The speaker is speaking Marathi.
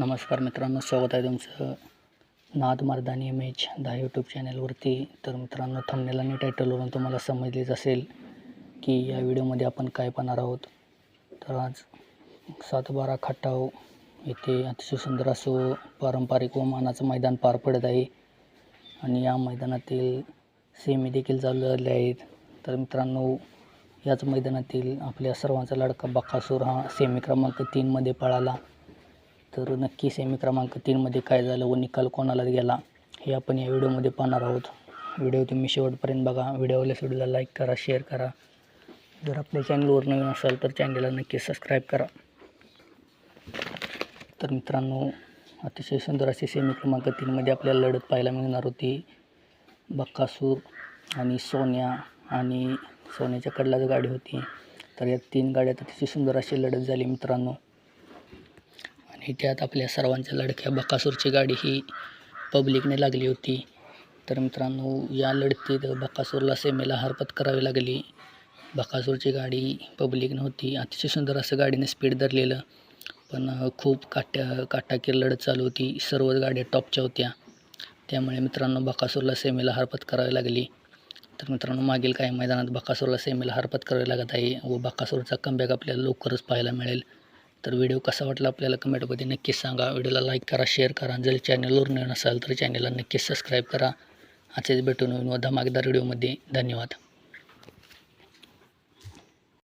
नमस्कार मित्रांनो स्वागत आहे तुमचं नाद मर्दानी इमेज दहा यूट्यूब चॅनलवरती. तर मित्रांनो थंबनेल आणि टायटलवरून तुम्हाला समजलेच असेल की या व्हिडिओमध्ये आपण काय पाहणार आहोत. तर आज सातबारा खटाव येथे अतिशय सुंदर असं पारंपरिक व मानाचं मैदान पार पडत आहे. आणि या मैदानातील सेमी देखील चालू झाले आहेत. तर मित्रांनो याच मैदानातील आपल्या सर्वांचा लाडका बकासूर हा सेमी क्रमांक तीनमध्ये पळाला. तर नक्की सेमी क्रमांक तीनमध्ये काय झालं व निकाल कोणाला गेला हे आपण या व्हिडिओमध्ये पाहणार आहोत. व्हिडिओ तुम्ही शेवटपर्यंत बघा. व्हिडिओला व्हिडिओला लाईक करा शेअर करा. जर आपल्या चॅनलवर नवीन असाल तर चॅनलला नक्की सबस्क्राईब करा. तर मित्रांनो अतिशय सुंदर अशी सेमी क्रमांक तीनमध्ये आपल्याला लढत पाहायला मिळणार होती. बक्कासूर आणि सोन्या आणि सोन्याच्या कडलाच गाडी होती. तर या तीन गाड्यात अतिशय सुंदर अशी लढत झाली मित्रांनो. आणि त्यात आपल्या सर्वांच्या लडक्या बकासूरची गाडी ही पब्लिकने लागली होती. तर मित्रांनो या लढतीत बकासूरला सेमेला हरकत करावी लागली. बकासूरची गाडी पब्लिक नव्हती अतिशय सुंदर असं गाडीने स्पीड धरलेलं. पण खूप काट्या काटाकीर लढत चालू होती. सर्वच गाड्या टॉपच्या होत्या. त्यामुळे मित्रांनो बकासूरला सेमेला हरकत करावी लागली. तर मित्रांनो मागील काही मैदानात बकासूरला सेमेला हरकत करावी लागत आहे व बकासूरचा कमबॅक आपल्याला लवकरच पाहायला मिळेल. तर व्हिडिओ कसा वाटला आपल्याला कमेंटमध्ये नक्कीच सांगा. व्हिडिओला लाईक करा शेअर करा. जर चॅनलवर नवीन असाल तर चॅनलला नक्कीच सबस्क्राईब करा. असेच भेटून नवीन व धमाकेदार व्हिडिओमध्ये धन्यवाद.